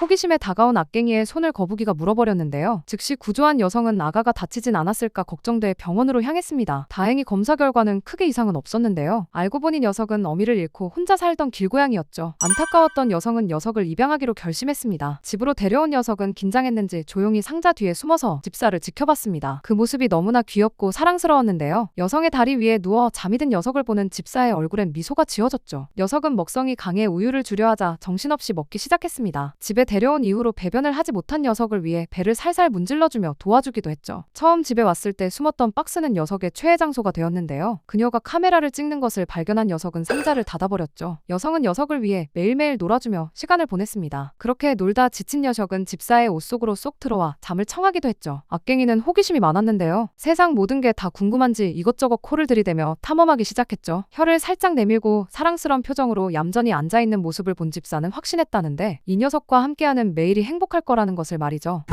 호기심에 다가온 악갱이의 손을 거북이가 물어버렸는데요. 즉시 구조한 여성은 아가가 다치진 않았을까 걱정돼 병원으로 향했습니다. 다행히 검사 결과는 크게 이상은 없었는데요. 알고 보니 녀석은 어미를 잃고 혼자 살던 길고양이였죠. 안타까웠던 여성은 녀석을 입양하기로 결심했습니다. 집으로 데려온 녀석은 긴장했는지 조용히 상자 뒤에 숨어서 집사를 지켜봤습니다. 그 모습이 너무나 귀엽고 사랑스러웠는데요. 여성의 다리 위에 누워 잠이 든 녀석을 보는 집사의 얼굴엔 미소가 지어졌죠. 녀석은 먹성이 강해 우유를 주려 하자 정신없이 먹기 시작했습니다. 집에 데려온 이후로 배변을 하지 못한 녀석을 위해 배를 살살 문질러주며 도와주기도 했죠. 처음 집에 왔을 때 숨었던 박스는 녀석의 최애 장소가 되었는데요. 그녀가 카메라를 찍는 것을 발견한 녀석은 상자를 닫아버렸죠. 여성은 녀석을 위해 매일매일 놀아주며 시간을 보냈습니다. 그렇게 놀다 지친 녀석은 집사의 옷 속으로 쏙 들어와 잠을 청하기도 했죠. 악갱이는 호기심이 많았는데요. 세상 모든 게 다 궁금한지 이것저것 코를 들이대며 탐험하기 시작했죠. 혀를 살짝 내밀고 사랑스러운 표정으로 얌전히 앉아있는 모습을 본 집사는 확신했다는데 이 녀석과 함께하는 매일이 행복할 거라는 것을 말이죠.